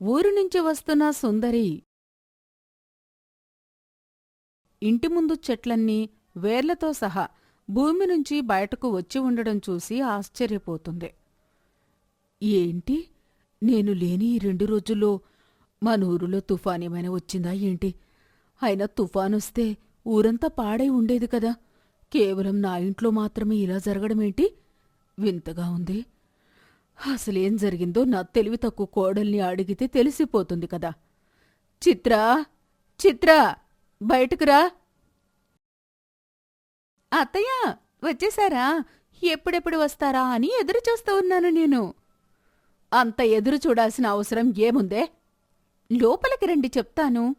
ఊరు నుంచి వస్తున్న సుందరి ఇంటి ముందు చెట్లన్నీ వేర్లతో సహా భూమి నుంచి బయటకు వచ్చి ఉండడం చూసి ఆశ్చర్యపోతుంది. ఏంటి? నేను లేని ఈ రెండు రోజుల్లో మన ఊరిలో తుఫాన్ ఏమైనా వచ్చిందా ఏంటి? అయినా తుఫానొస్తే ఊరంతా పాడై ఉండేది కదా. కేవలం నా ఇంట్లో మాత్రమే ఇలా జరగడమేంటి వింతగా ఉంది. అసలేం జరిగిందో నా తెలివి తక్కువ కోడల్ని అడిగితే తెలిసిపోతుంది కదా. చిత్రా చిత్రా బయటకురా అత్తయ్య వచ్చేసారా? ఎప్పుడెప్పుడు వస్తారా అని ఎదురు చూస్తూ ఉన్నాను నేను. అంత ఎదురు చూడాల్సిన అవసరం ఏముందే? లోపలికి రండి చెప్తాను.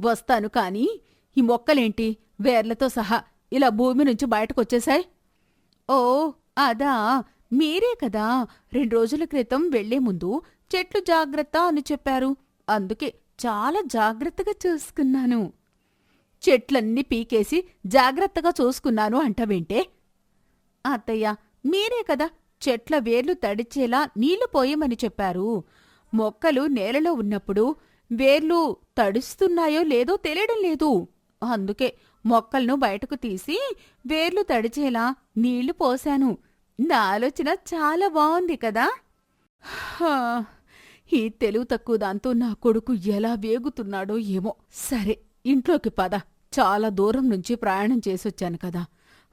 వస్తాను కాని ఈ మొక్కలేంటి? వేర్లతో సహా ఇలా భూమి నుంచి బయటకొచ్చేశాయి ఓ అదా మీరే కదా రెండు రోజుల క్రితం వెళ్ళే ముందు చెట్లు జాగ్రత్త అని చెప్పారు. అందుకే చాలా జాగ్రత్తగా చూసుకున్నాను. చెట్లన్నీ పీకేసి జాగ్రత్తగా చూసుకున్నాను అంటవేంటే? అత్తయ్య మీరే కదా చెట్ల వేర్లు తడిచేలా నీళ్ళు పోయమని చెప్పారు. మొక్కలు నేలలో ఉన్నప్పుడు వేర్లు తడుస్తున్నాయో లేదో తెలియడం లేదు. అందుకే మొక్కలను బయటకు తీసి వేర్లు తడిచేలా నీళ్ళు పోశాను. నా ఆలోచన చాలా బావుంది కదా. ఈ తెలుగు తక్కువ దాంతో నా కొడుకు ఎలా వేగుతున్నాడో ఏమో. సరే ఇంట్లోకి పద. చాలా దూరం నుంచి ప్రయాణం చేసొచ్చాను కదా.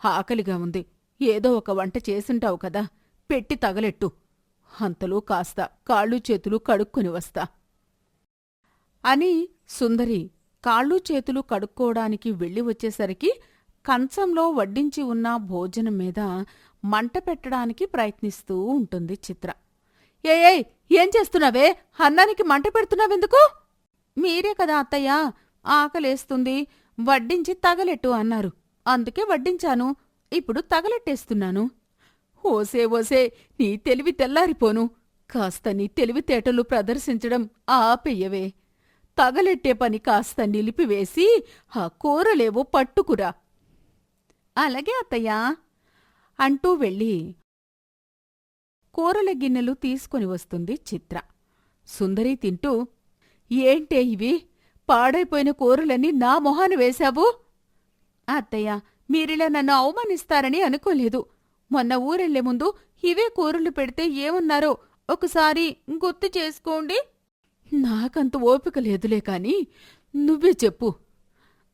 ఆకలిగా ఉంది. ఏదో ఒక వంట చేసుంటావు కదా. పెట్టి తగలెట్టు. అంతలో కాస్త కాళ్ళు చేతులు కడుక్కొని వస్తా. అని సుందరి కాళ్ళు చేతులు కడుక్కోవడానికి వెళ్ళి వచ్చేసరికి కంచంలో వడ్డించి ఉన్న భోజనం మీద మంట పెట్టడానికి ప్రయత్నిస్తూ ఉంటుంది చిత్ర. ఏయ్ ఏం చేస్తున్నావే? అన్నానికి మంట పెడుతున్నావెందుకు? మీరే కదా అత్తయ్య ఆకలేస్తుంది. వడ్డించి తగలెట్టు అన్నారు. అందుకే వడ్డించాను. ఇప్పుడు తగలెట్టేస్తున్నాను. ఓసే ఓసే నీ తెలివి తెల్లారిపోను. కాస్త నీ తెలివితేటలు ప్రదర్శించడం ఆపెయ్యవే తగలెట్టే పని కాస్త నిలిపివేసి ఆ కూరలేవో పట్టుకురా. అలాగే అత్తయ్యా. అంటూ వెళ్ళి కూరల గిన్నెలు తీసుకొని వస్తుంది చిత్ర. సుందరి తింటూ ఏంటే ఇవి? పాడైపోయిన కూరలన్నీ నా మొహాన వేశావు? అత్తయ్య మీరిలా నన్ను అవమానిస్తారని అనుకోలేదు. మొన్న ఊరెళ్ళే ముందు ఇవే కూరలు పెడితే ఏమన్నారో ఒకసారి గుర్తు చేసుకోండి. నాకంత ఓపిక లేదులే కాని నువ్వే చెప్పు.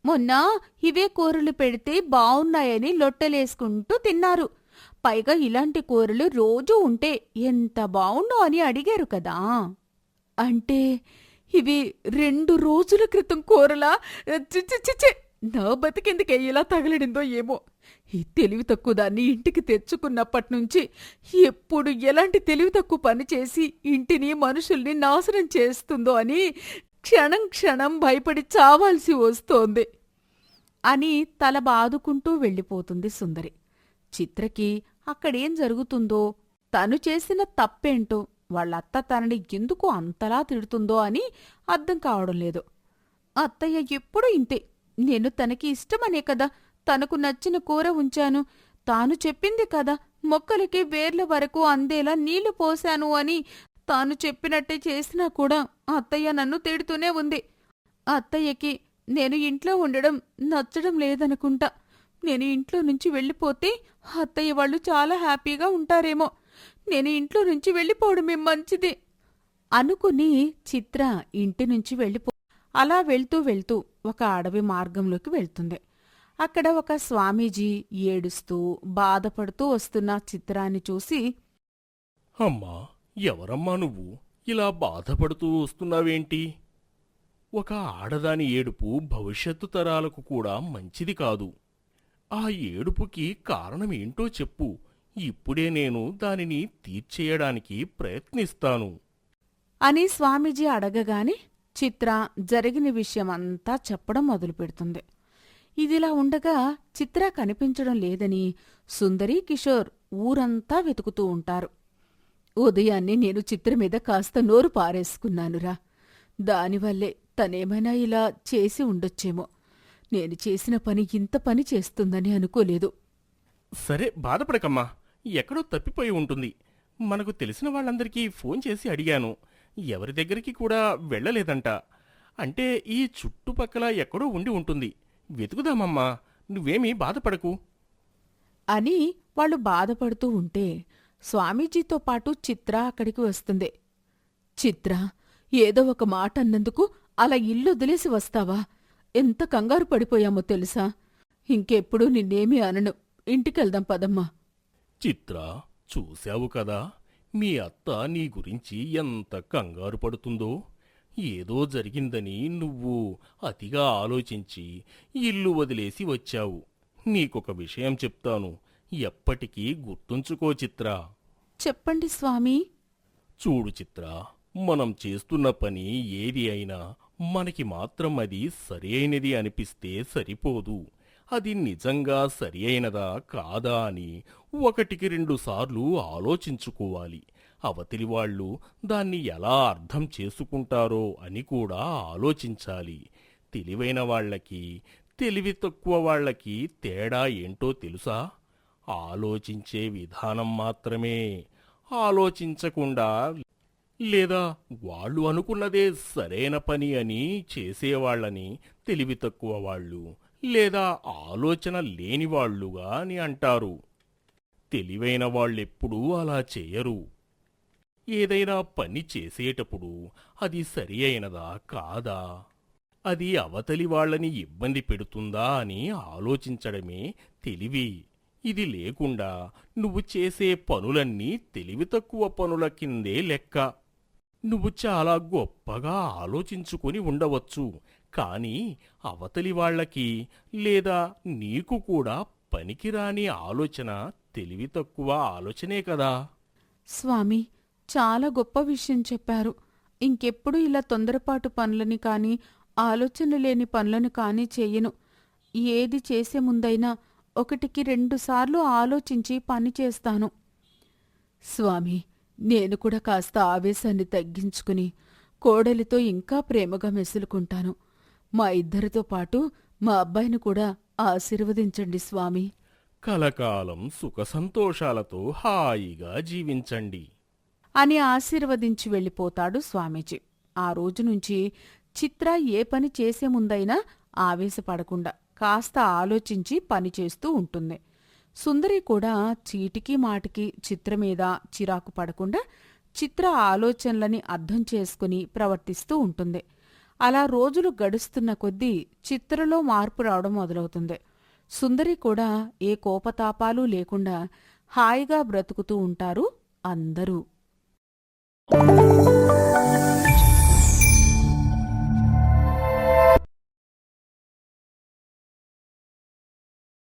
మొన్న ఇవే కూరలు పెడితే బావున్నాయని లొట్టలేసుకుంటూ తిన్నారు. పైగా ఇలాంటి కూరలు రోజూ ఉంటే ఎంత బావుండో అని అడిగారు కదా. అంటే ఇవి రెండు రోజుల క్రితం కూరలా? చిచి నా బతికెందుకే ఇలా తగలడిందో ఏమో. ఈ తెలివి తక్కువ దాన్ని ఇంటికి తెచ్చుకున్నప్పటి నుంచి ఎప్పుడు ఎలాంటి తెలివి తక్కువ పని చేసి ఇంటిని మనుషుల్ని నాశనం చేస్తుందో అని క్షణం క్షణం భయపడి చావాల్సి వస్తోంది అని తల బాదుకుంటూ వెళ్ళిపోతుంది సుందరి. చిత్రకి అక్కడేం జరుగుతుందో తను చేసిన తప్పేంటో వాళ్ళత్త తనని ఎందుకు అంతలా తిడుతుందో అని అర్థం కావడం లేదు. అత్తయ్య ఎప్పుడూ ఇంతే. నేను తనకి ఇష్టమనే కదా. తనకు నచ్చిన కూర ఉంచాను. తాను చెప్పింది కదా మొక్కలకి వేర్ల వరకు అందేలా నీళ్ళు పోశాను అని తాను చెప్పినట్టే చేసినా కూడా అత్తయ్య నన్ను తిడుతూనే ఉంది. అత్తయ్యకి నేను ఇంట్లో ఉండడం నచ్చడం లేదనుకుంటా. నేను ఇంట్లో నుంచి వెళ్ళిపోతే అత్తయ్య వాళ్ళు చాలా హ్యాపీగా ఉంటారేమో. నేను ఇంట్లో నుంచి వెళ్ళిపోవడమే మంచిది. అనుకుని చిత్ర ఇంటి నుంచి వెళ్ళిపో అలా వెళ్తూ వెళ్తూ ఒక అడవి మార్గంలోకి వెళ్తుంది. అక్కడ ఒక స్వామీజీ ఏడుస్తూ బాధపడుతూ వస్తున్న చిత్రాన్ని చూసి అమ్మా ఎవరమ్మా నువ్వు? ఇలా బాధపడుతూ వస్తున్నావేంటి? ఒక ఆడదాని ఏడుపు భవిష్యత్తు తరాలకు కూడా మంచిది కాదు. ఆ ఏడుపుకి కారణమేంటో చెప్పు. ఇప్పుడే నేను దానిని తీర్చేయడానికి ప్రయత్నిస్తాను. అని స్వామీజీ అడగగానే చిత్ర జరిగిన విషయమంతా చెప్పడం మొదలుపెడుతుంది. ఇదిలా ఉండగా చిత్ర కనిపించడం లేదని సుందరి కిషోర్ ఊరంతా వెతుకుతూ ఉంటారు. ఉదయాన్నే నేను చిత్ర మీద కాస్త నోరు పారేసుకున్నానురా. దానివల్లే తనేమైనా ఇలా చేసి ఉండొచ్చేమో. నేను చేసిన పని ఇంత పని చేస్తుందని అనుకోలేదు. సరే బాధపడకమ్మా. ఎక్కడో తప్పిపోయి ఉంటుంది. మనకు తెలిసిన వాళ్ళందరికీ ఫోన్ చేసి అడిగాను. ఎవరి దగ్గరికి కూడా వెళ్ళలేదంట. అంటే ఈ చుట్టుపక్కల ఎక్కడో ఉండి ఉంటుంది. వెతుకుదామమ్మా నువ్వేమీ బాధపడకు. అని వాళ్ళు బాధపడుతూ ఉంటే స్వామీజీతో పాటు చిత్ర అక్కడికి వస్తుంది. చిత్ర ఏదో ఒక మాట అన్నందుకు అలా ఇల్లు వదిలేసి వస్తావా? ఎంత కంగారు పడిపోయామో తెలుసా? ఇంకెప్పుడు నిన్నేమీ అనను. ఇంటికెళ్దాం పదమ్మా. చిత్ర చూశావు కదా? మీ అత్త నీ గురించి ఎంత కంగారు పడుతుందో? ఏదో జరిగిందని నువ్వు అతిగా ఆలోచించి ఇల్లు వదిలేసి వచ్చావు. నీకొక విషయం చెప్తాను. ఎప్పటికీ గుర్తుంచుకో చిత్ర. చెప్పండి స్వామీ. చూడు చిత్ర మనం చేస్తున్న పని ఏది అయినా మనకి మాత్రం అది సరి అయినది అనిపిస్తే సరిపోదు. అది నిజంగా సరి అయినదా కాదా అని ఒకటికి రెండు సార్లు ఆలోచించుకోవాలి. అవతలి వాళ్ళు దాన్ని ఎలా అర్థం చేసుకుంటారో అని కూడా ఆలోచించాలి. తెలివైన వాళ్ళకి తెలివి తక్కువ వాళ్ళకి తేడా ఏంటో తెలుసా? ఆలోచించే విధానం మాత్రమే. ఆలోచించకుండా లేదా వాళ్ళు అనుకున్నదే సరైన పని అని చేసేవాళ్ళని తెలివి తక్కువ వాళ్ళు లేదా ఆలోచన లేనివాళ్ళుగా అని అంటారు. తెలివైన వాళ్ళెప్పుడూ అలా చేయరు. ఏదైనా పని చేసేటప్పుడు అది సరి అయినదా కాదా? అది అవతలి వాళ్ళని ఇబ్బంది పెడుతుందా అని ఆలోచించడమే తెలివి. ఇది లేకుండా నువ్వు చేసే పనులన్నీ తెలివి తక్కువ పనుల కిందే లెక్క. నువ్వు చాలా గొప్పగా ఆలోచించుకొని ఉండవచ్చు. కానీ అవతలి వాళ్ళకి లేదా నీకు కూడా పనికిరాని ఆలోచన తెలివి తక్కువ ఆలోచనే కదా. స్వామి చాలా గొప్ప విషయం చెప్పారు. ఇంకెప్పుడు ఇలా తొందరపాటు పనులని కాని ఆలోచన లేని పనులను కానీ చేయను. ఏది చేసే ముందైనా ఒకటికి రెండుసార్లు ఆలోచించి పని చేస్తాను. స్వామి నేను కూడా కాస్త ఆవేశాన్ని తగ్గించుకుని కోడలితో ఇంకా ప్రేమగా మెసులుకుంటాను. మా ఇద్దరితో పాటు మా అబ్బాయిని కూడా ఆశీర్వదించండి స్వామి. కలకాలం సుఖ సంతోషాలతో హాయిగా జీవించండి. అని ఆశీర్వదించి వెళ్ళిపోతాడు స్వామీజీ. ఆ రోజు నుంచి చిత్ర ఏ పని చేసే ముందైనా ఆవేశపడకుండా కాస్త ఆలోచించి పని చేస్తూ ఉంటుంది. సుందరి కూడా చీటికి మాటికి చిత్ర మీద చిరాకు పడకుండా చిత్ర ఆలోచనలని అర్థం చేసుకుని ప్రవర్తిస్తూ ఉంటుంది. అలా రోజులు గడుస్తున్న కొద్దీ చిత్రలో మార్పు రావడం మొదలవుతుంది. సుందరి కూడా ఏ కోపతాపాలు లేకుండా హాయిగా బ్రతుకుతూ ఉంటారు అందరూ.